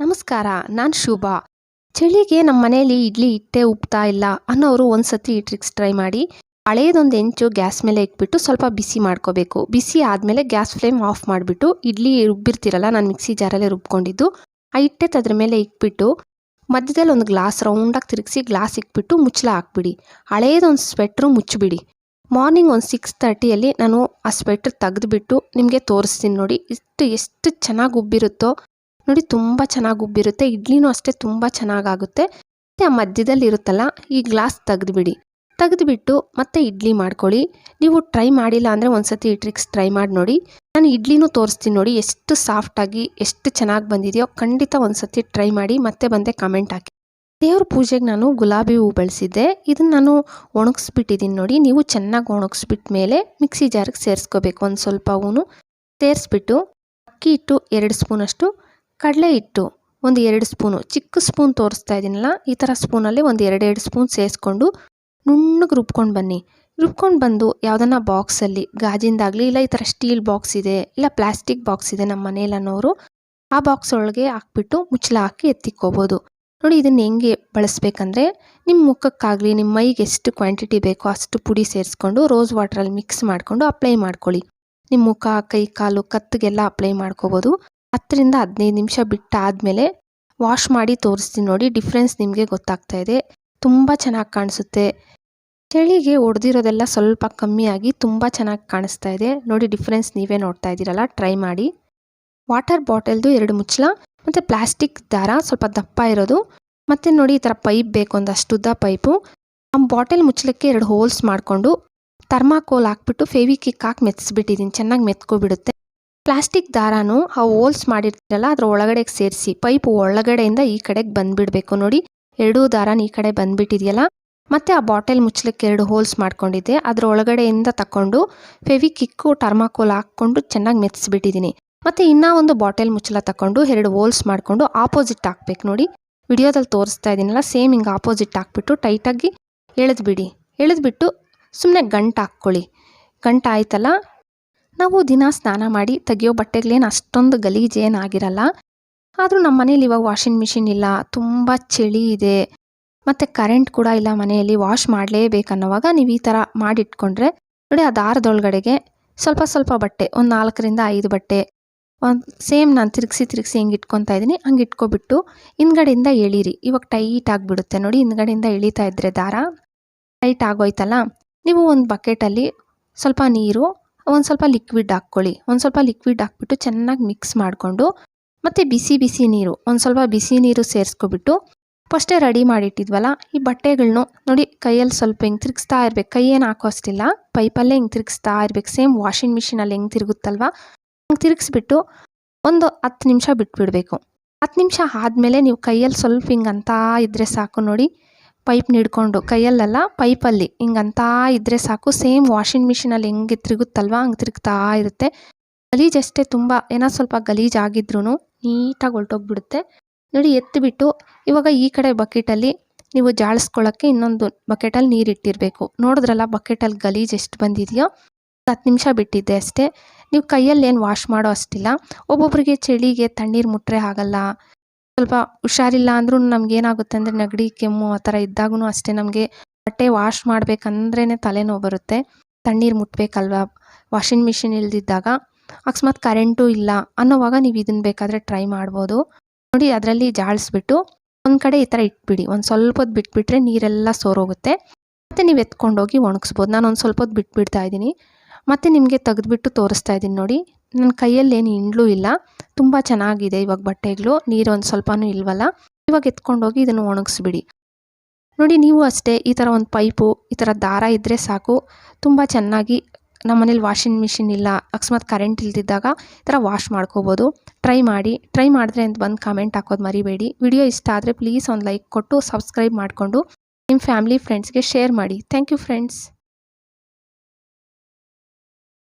ನಮಸ್ಕಾರ, ನಾನು ಶುಭಾ. ಚಳಿಗೆ ನಮ್ಮ ಮನೆಯಲ್ಲಿ ಇಡ್ಲಿ ಹಿಟ್ಟೆ ಉಪ್ತಾ ಇಲ್ಲ ಅನ್ನೋರು ಒಂದು ಸತಿ ಈ ಟ್ರಿಕ್ಸ್ ಟ್ರೈ ಮಾಡಿ. ಹಳೇದೊಂದು ಹೆಂಚು ಗ್ಯಾಸ್ ಮೇಲೆ ಇಟ್ಬಿಟ್ಟು ಸ್ವಲ್ಪ ಬಿಸಿ ಮಾಡ್ಕೋಬೇಕು. ಬಿಸಿ ಆದಮೇಲೆ ಗ್ಯಾಸ್ ಫ್ಲೇಮ್ ಆಫ್ ಮಾಡಿಬಿಟ್ಟು ಇಡ್ಲಿ ರುಬ್ಬಿರ್ತಿರಲ್ಲ ನಾನು ಮಿಕ್ಸಿ ಜಾರಲ್ಲೇ ರುಬ್ಕೊಂಡಿದ್ದು, ಆ ಹಿಟ್ಟೆ ತದ್ರ ಮೇಲೆ ಇಟ್ಬಿಟ್ಟು ಮಧ್ಯದಲ್ಲಿ ಒಂದು ಗ್ಲಾಸ್ ರೌಂಡಾಗಿ ತಿರುಗಿಸಿ ಗ್ಲಾಸ್ ಇಟ್ಬಿಟ್ಟು ಮುಚ್ಚಳ ಹಾಕ್ಬಿಡಿ. ಹಳೇದೊಂದು ಸ್ವೆಟ್ರು ಮುಚ್ಚಿಬಿಡಿ ಮಾರ್ನಿಂಗ್ ಒಂದು ಸಿಕ್ಸ್ ತರ್ಟಿಯಲ್ಲಿ ನಾನು ಆ ಸ್ವೆಟ್ರ್ ತೆಗೆದುಬಿಟ್ಟು ನಿಮಗೆ ತೋರಿಸ್ತೀನಿ ನೋಡಿ, ಇಷ್ಟು ಎಷ್ಟು ಚೆನ್ನಾಗಿ ಉಬ್ಬಿರುತ್ತೋ. ನೋಡಿ ತುಂಬ ಚೆನ್ನಾಗಿ ಉಬ್ಬಿರುತ್ತೆ. ಇಡ್ಲಿನೂ ಅಷ್ಟೇ ತುಂಬ ಚೆನ್ನಾಗಾಗುತ್ತೆ. ಮತ್ತು ಆ ಮಧ್ಯದಲ್ಲಿ ಇರುತ್ತಲ್ಲ ಈ ಗ್ಲಾಸ್ ತೆಗೆದುಬಿಡಿ. ತೆಗೆದುಬಿಟ್ಟು ಮತ್ತೆ ಇಡ್ಲಿ ಮಾಡ್ಕೊಳ್ಳಿ. ನೀವು ಟ್ರೈ ಮಾಡಿಲ್ಲ ಅಂದರೆ ಒಂದು ಸತಿ ಈ ಟ್ರಿಕ್ಸ್ ಟ್ರೈ ಮಾಡಿ ನೋಡಿ. ನಾನು ಇಡ್ಲಿನೂ ತೋರಿಸ್ತೀನಿ ನೋಡಿ, ಎಷ್ಟು ಸಾಫ್ಟಾಗಿ ಎಷ್ಟು ಚೆನ್ನಾಗಿ ಬಂದಿದೆಯೋ, ಖಂಡಿತ ಒಂದು ಸತಿ ಟ್ರೈ ಮಾಡಿ ಮತ್ತೆ ಬಂದೆ ಕಮೆಂಟ್ ಹಾಕಿ. ದೇವ್ರ ಪೂಜೆಗೆ ನಾನು ಗುಲಾಬಿ ಹೂ ಬಳಸಿದ್ದೆ. ಇದನ್ನು ನಾನು ಒಣಗಿಸ್ಬಿಟ್ಟಿದ್ದೀನಿ ನೋಡಿ. ನೀವು ಚೆನ್ನಾಗಿ ಒಣಗಿಸ್ಬಿಟ್ಟ ಮೇಲೆ ಮಿಕ್ಸಿ ಜಾರಿಗೆ ಸೇರಿಸ್ಕೋಬೇಕು ಒಂದು ಸ್ವಲ್ಪ ಹೂನು. ಸೇರಿಸ್ಬಿಟ್ಟು ಅಕ್ಕಿ ಹಿಟ್ಟು ಎರಡು ಸ್ಪೂನಷ್ಟು ಕಡಲೆ ಹಿಟ್ಟು ಒಂದು ಎರಡು ಸ್ಪೂನು, ಚಿಕ್ಕ ಸ್ಪೂನ್ ತೋರಿಸ್ತಾ ಇದ್ದೀನಲ್ಲ ಈ ಥರ ಸ್ಪೂನಲ್ಲಿ ಒಂದು ಎರಡೆರಡು ಸ್ಪೂನ್ ಸೇರಿಸ್ಕೊಂಡು ನುಣ್ಣಗೆ ರುಬ್ಕೊಂಡು ಬನ್ನಿ. ರುಬ್ಕೊಂಡು ಬಂದು ಯಾವುದನ್ನ ಬಾಕ್ಸಲ್ಲಿ, ಗಾಜಿಂದಾಗಲಿ ಇಲ್ಲ ಈ ಥರ ಸ್ಟೀಲ್ ಬಾಕ್ಸ್ ಇದೆ, ಇಲ್ಲ ಪ್ಲಾಸ್ಟಿಕ್ ಬಾಕ್ಸ್ ಇದೆ ನಮ್ಮ ಮನೇಲಿ ಆ ಬಾಕ್ಸ್ ಒಳಗೆ ಹಾಕ್ಬಿಟ್ಟು ಮುಚ್ಚಲ ಹಾಕಿ ಎತ್ತಿಕ್ಕೋಬೋದು. ನೋಡಿ ಇದನ್ನು ಹೆಂಗೆ ಬಳಸ್ಬೇಕಂದ್ರೆ, ನಿಮ್ಮ ಮುಖಕ್ಕಾಗಲಿ, ನಿಮ್ಮ ಮೈಗೆ ಎಷ್ಟು ಕ್ವಾಂಟಿಟಿ ಬೇಕೋ ಅಷ್ಟು ಪುಡಿ ಸೇರಿಸ್ಕೊಂಡು ರೋಸ್ ವಾಟ್ರಲ್ಲಿ ಮಿಕ್ಸ್ ಮಾಡಿಕೊಂಡು ಅಪ್ಲೈ ಮಾಡ್ಕೊಳ್ಳಿ. ನಿಮ್ಮ ಮುಖ, ಕೈ, ಕಾಲು, ಕತ್ತಿಗೆಲ್ಲ ಅಪ್ಲೈ ಮಾಡ್ಕೋಬೋದು. ಹತ್ತರಿಂದ ಹದಿನೈದು ನಿಮಿಷ ಬಿಟ್ಟಾದಮೇಲೆ ವಾಶ್ ಮಾಡಿ ತೋರಿಸ್ತೀನಿ ನೋಡಿ ಡಿಫ್ರೆನ್ಸ್ ನಿಮಗೆ ಗೊತ್ತಾಗ್ತಾ ಇದೆ. ತುಂಬ ಚೆನ್ನಾಗಿ ಕಾಣಿಸುತ್ತೆ. ಚಳಿಗೆ ಒಡೆದಿರೋದೆಲ್ಲ ಸ್ವಲ್ಪ ಕಮ್ಮಿಯಾಗಿ ತುಂಬ ಚೆನ್ನಾಗಿ ಕಾಣಿಸ್ತಾ ಇದೆ. ನೋಡಿ ಡಿಫ್ರೆನ್ಸ್ ನೀವೇ ನೋಡ್ತಾ ಇದ್ದೀರಲ್ಲ ಟ್ರೈ ಮಾಡಿ. ವಾಟರ್ ಬಾಟಲ್ದು ಎರಡು ಮುಚ್ಚಲ ಮತ್ತು ಪ್ಲಾಸ್ಟಿಕ್ ದಾರ ಸ್ವಲ್ಪ ದಪ್ಪ ಇರೋದು. ಮತ್ತು ನೋಡಿ, ಈ ಥರ ಪೈಪ್ ಬೇಕು ಒಂದಷ್ಟು ಉದ್ದ ಪೈಪು ಆ ಬಾಟಲ್ ಮುಚ್ಚಲಕ್ಕೆ ಎರಡು ಹೋಲ್ಸ್ ಮಾಡಿಕೊಂಡು ಥರ್ಮಾಕೋಲ್ ಹಾಕ್ಬಿಟ್ಟು ಫೇವಿಕಿಕ್ ಹಾಕಿ ಮೆತ್ತಿಸ್ಬಿಟ್ಟಿದ್ದೀನಿ ಚೆನ್ನಾಗಿ ಮೆತ್ಕೊಬಿಡುತ್ತೆ. ಪ್ಲಾಸ್ಟಿಕ್ ದಾರಾನು ಆ ಹೋಲ್ಸ್ ಮಾಡಿರ್ತೀರಲ್ಲ, ಅದ್ರ ಒಳಗಡೆಗೆ ಸೇರಿಸಿ, ಪೈಪ್ ಒಳಗಡೆಯಿಂದ ಈ ಕಡೆಗೆ ಬಂದುಬಿಡಬೇಕು ನೋಡಿ. ಎರಡೂ ದಾರಾನ ಈ ಕಡೆ ಬಂದುಬಿಟ್ಟಿದೆಯಲ್ಲ. ಮತ್ತು ಆ ಬಾಟಲ್ ಮುಚ್ಚಲಿಕ್ಕೆ ಎರಡು ಹೋಲ್ಸ್ ಮಾಡ್ಕೊಂಡಿದ್ದೆ. ಅದ್ರ ಒಳಗಡೆಯಿಂದ ತಗೊಂಡು ಫೆವಿಕಿಕ್ಕು, ಟರ್ಮಾಕೋಲ್ ಹಾಕ್ಕೊಂಡು ಚೆನ್ನಾಗಿ ಮೆತ್ತಿಸ್ಬಿಟ್ಟಿದ್ದೀನಿ ಮತ್ತು ಇನ್ನೂ ಒಂದು ಬಾಟಲ್ ಮುಚ್ಚಲ ತಗೊಂಡು ಎರಡು ಹೋಲ್ಸ್ ಮಾಡಿಕೊಂಡು ಆಪೋಸಿಟ್ ಹಾಕ್ಬೇಕು ನೋಡಿ. ವಿಡಿಯೋದಲ್ಲಿ ತೋರಿಸ್ತಾ ಇದ್ದೀನಲ್ಲ ಸೇಮ್ ಹಿಂಗೆ ಆಪೋಸಿಟ್ ಹಾಕ್ಬಿಟ್ಟು ಟೈಟಾಗಿ ಎಳೆದ್ಬಿಡಿ. ಎಳೆದ್ಬಿಟ್ಟು ಸುಮ್ಮನೆ ಗಂಟು ಹಾಕ್ಕೊಳ್ಳಿ. ಗಂಟು ಆಯ್ತಲ್ಲ ನಾವು ದಿನ ಸ್ನಾನ ಮಾಡಿ ತೆಗಿಯೋ ಬಟ್ಟೆಗಳೇನು ಅಷ್ಟೊಂದು ಗಲೀಜೇನು ಆಗಿರಲ್ಲ ಆದರೂ ನಮ್ಮ ಮನೇಲಿ ಇವಾಗ ವಾಷಿಂಗ್ ಮಿಷಿನ್ ಇಲ್ಲ, ತುಂಬ ಚಳಿ ಇದೆ, ಮತ್ತು ಕರೆಂಟ್ ಕೂಡ ಇಲ್ಲ ಮನೆಯಲ್ಲಿ, ವಾಶ್ ಮಾಡಲೇಬೇಕನ್ನೋವಾಗ ನೀವು ಈ ಥರ ಮಾಡಿಟ್ಕೊಂಡ್ರೆ, ನೋಡಿ ಆ ದಾರದೊಳಗಡೆಗೆ ಸ್ವಲ್ಪ ಸ್ವಲ್ಪ ಬಟ್ಟೆ, ಒಂದು ನಾಲ್ಕರಿಂದ ಐದು ಬಟ್ಟೆ, ಒಂದು ಸೇಮ್ ನಾನು ತಿರುಗಿಸಿ ತಿರುಗಿಸಿ ಹಿಂಗೆ ಇಟ್ಕೊತಾ ಇದ್ದೀನಿ, ಹಂಗೆ ಇಟ್ಕೊಬಿಟ್ಟು ಹಿಂದ್ಗಡೆಯಿಂದ ಎಳೀರಿ. ಇವಾಗ ಟೈಟ್ ಆಗಿಬಿಡುತ್ತೆ ನೋಡಿ, ಹಿಂದ್ಗಡೆಯಿಂದ ಎಳೀತಾ ಇದ್ದರೆ ದಾರ. ಟೈಟ್ ಆಗೋಯ್ತಲ್ಲ, ನೀವು ಒಂದು ಬಕೆಟಲ್ಲಿ ಸ್ವಲ್ಪ ನೀರು ಒಂದು ಸ್ವಲ್ಪ ಲಿಕ್ವಿಡ್ ಹಾಕ್ಕೊಳ್ಳಿ. ಒಂದು ಸ್ವಲ್ಪ ಲಿಕ್ವಿಡ್ ಹಾಕ್ಬಿಟ್ಟು ಚೆನ್ನಾಗಿ ಮಿಕ್ಸ್ ಮಾಡಿಕೊಂಡು, ಮತ್ತು ಬಿಸಿ ಬಿಸಿ ನೀರು, ಒಂದು ಸ್ವಲ್ಪ ಬಿಸಿ ನೀರು ಸೇರಿಸ್ಕೊಬಿಟ್ಟು ಫಸ್ಟೇ ರೆಡಿ ಮಾಡಿಟ್ಟಿದ್ವಲ್ಲ, ಈ ಬಟ್ಟೆಗಳ್ನು ನೋಡಿ ಕೈಯಲ್ಲಿ ಸ್ವಲ್ಪ ಹಿಂಗೆ ತಿರುಗಿಸ್ತಾ ಇರ್ಬೇಕು. ಏನು ಹಾಕೋ ಅಷ್ಟಿಲ್ಲ ಪೈಪಲ್ಲೇ ಹಿಂಗೆ ತಿರುಗಿಸ್ತಾ ಇರ್ಬೇಕು. ಸೇಮ್ ವಾಷಿಂಗ್ ಮಿಷಿನಲ್ಲಿ ಹೆಂಗೆ ತಿರುಗುತ್ತಲ್ವ? ಹಂಗೆ ತಿರುಗಿಸ್ಬಿಟ್ಟು ಒಂದು ಹತ್ತು ನಿಮಿಷ ಬಿಟ್ಬಿಡಬೇಕು. ಹತ್ತು ನಿಮಿಷ ಆದಮೇಲೆ ನೀವು ಕೈಯಲ್ಲಿ ಸ್ವಲ್ಪ ಹಿಂಗೆ ಅಂತ ಇದ್ದರೆ ಸಾಕು ನೋಡಿ. ಪೈಪ್ ಹಿಡ್ಕೊಂಡು ಕೈಯಲ್ಲೆಲ್ಲ ಪೈಪಲ್ಲಿ ಹಿಂಗಂತ ಇದ್ದರೆ ಸಾಕು. ಸೇಮ್ ವಾಷಿಂಗ್ ಮಿಷಿನಲ್ಲಿ ಹೆಂಗೆ ತಿರುಗುತ್ತಲ್ವಾ? ಹಂಗೆ ತಿರುಗ್ತಾ ಇರುತ್ತೆ. ಗಲೀಜಷ್ಟೇ ತುಂಬ. ಏನೋ ಸ್ವಲ್ಪ ಗಲೀಜು ಆಗಿದ್ರೂ ನೀಟಾಗಿ ಹೊಲ್ಟೋಗ್ಬಿಡುತ್ತೆ ನೋಡಿ ಎತ್ತಿಬಿಟ್ಟು ಇವಾಗ ಈ ಕಡೆ ಬಕೆಟಲ್ಲಿ ನೀವು ಜಾಳಿಸ್ಕೊಳ್ಳೋಕ್ಕೆ ಇನ್ನೊಂದು ಬಕೆಟಲ್ಲಿ ನೀರಿಟ್ಟಿರಬೇಕು ನೋಡಿದ್ರಲ್ಲ ಬಕೆಟಲ್ಲಿ ಗಲೀಜು ಎಷ್ಟು ಬಂದಿದೆಯೋ? ಹತ್ತು ನಿಮಿಷ ಬಿಟ್ಟಿದ್ದೆ ಅಷ್ಟೇ. ನೀವು ಕೈಯಲ್ಲಿ ಏನು ವಾಶ್ ಮಾಡೋ ಅಷ್ಟಿಲ್ಲ. ಒಬ್ಬೊಬ್ಬರಿಗೆ ಚಳಿಗೆ ತಣ್ಣೀರು ಮುಟ್ಟರೆ ಆಗಲ್ಲ. ಸ್ವಲ್ಪ ಹುಷಾರಿಲ್ಲ ಅಂದ್ರೂ ನಮ್ಗೇನಾಗುತ್ತೆ ಅಂದರೆ ನೆಗಡಿ, ಕೆಮ್ಮು ಆ ಥರ ಇದ್ದಾಗೂ ಅಷ್ಟೇ ನಮಗೆ ಬಟ್ಟೆ ವಾಶ್ ಮಾಡಬೇಕಂದ್ರೇ ತಲೆನೋವು ಬರುತ್ತೆ. ತಣ್ಣೀರು ಮುಟ್ಟಬೇಕಲ್ವ ವಾಷಿಂಗ್ ಮಿಷಿನ್ ಇಲ್ದಿದ್ದಾಗ ಅಕಸ್ಮಾತ್ ಕರೆಂಟು ಇಲ್ಲ ಅನ್ನೋವಾಗ ನೀವು ಇದನ್ನು ಬೇಕಾದರೆ ಟ್ರೈ ಮಾಡ್ಬೋದು. ನೋಡಿ ಅದರಲ್ಲಿ ಜಾಳಿಸ್ಬಿಟ್ಟು ಒಂದು ಕಡೆ ಈ ಥರ ಇಟ್ಬಿಡಿ. ಒಂದು ಸ್ವಲ್ಪ ಹೊತ್ತು ಬಿಟ್ಬಿಟ್ರೆ ನೀರೆಲ್ಲ ಸೋರೋಗುತ್ತೆ. ಮತ್ತು ನೀವು ಎತ್ಕೊಂಡೋಗಿ ಒಣಗಿಸ್ಬೋದು. ನಾನು ಒಂದು ಸ್ವಲ್ಪ ಹೊತ್ತು ಬಿಟ್ಬಿಡ್ತಾ ಇದ್ದೀನಿ. ಮತ್ತು ನಿಮಗೆ ತೆಗೆದ್ಬಿಟ್ಟು ತೋರಿಸ್ತಾ ಇದ್ದೀನಿ ನೋಡಿ. ನನ್ನ ಕೈಯಲ್ಲಿ ಏನು ಹಿಂಡ್ಲೂ ಇಲ್ಲ. ತುಂಬ ಚೆನ್ನಾಗಿದೆ ಇವಾಗ ಬಟ್ಟೆಗಳು. ನೀರು ಒಂದು ಸ್ವಲ್ಪನೂ ಇಲ್ವಲ್ಲ. ಇವಾಗ ಎತ್ಕೊಂಡೋಗಿ ಇದನ್ನು ಒಣಗಿಸ್ಬಿಡಿ. ನೋಡಿ, ನೀವು ಅಷ್ಟೇ ಈ ಥರ ಒಂದು ಪೈಪು, ಈ ಥರ ದಾರ ಇದ್ದರೆ ಸಾಕು. ತುಂಬ ಚೆನ್ನಾಗಿ ನಮ್ಮ ಮನೇಲಿ ವಾಷಿಂಗ್ ಮಿಷಿನ್ ಇಲ್ಲ, ಅಕಸ್ಮಾತ್ ಕರೆಂಟ್ ಇಲ್ದಿದ್ದಾಗ ಈ ಥರ ವಾಶ್ ಮಾಡ್ಕೋಬೋದು. ಟ್ರೈ ಮಾಡಿ. ಟ್ರೈ ಮಾಡಿದ್ರೆ ಅಂತ ಬಂದು ಕಾಮೆಂಟ್ ಹಾಕೋದು ಮರಿಬೇಡಿ. ವಿಡಿಯೋ ಇಷ್ಟ ಆದರೆ ಪ್ಲೀಸ್ ಒಂದು ಲೈಕ್ ಕೊಟ್ಟು, ಸಬ್ಸ್ಕ್ರೈಬ್ ಮಾಡಿಕೊಂಡು ನಿಮ್ಮ ಫ್ಯಾಮಿಲಿ, ಫ್ರೆಂಡ್ಸ್ಗೆ ಶೇರ್ ಮಾಡಿ. Thank you, friends.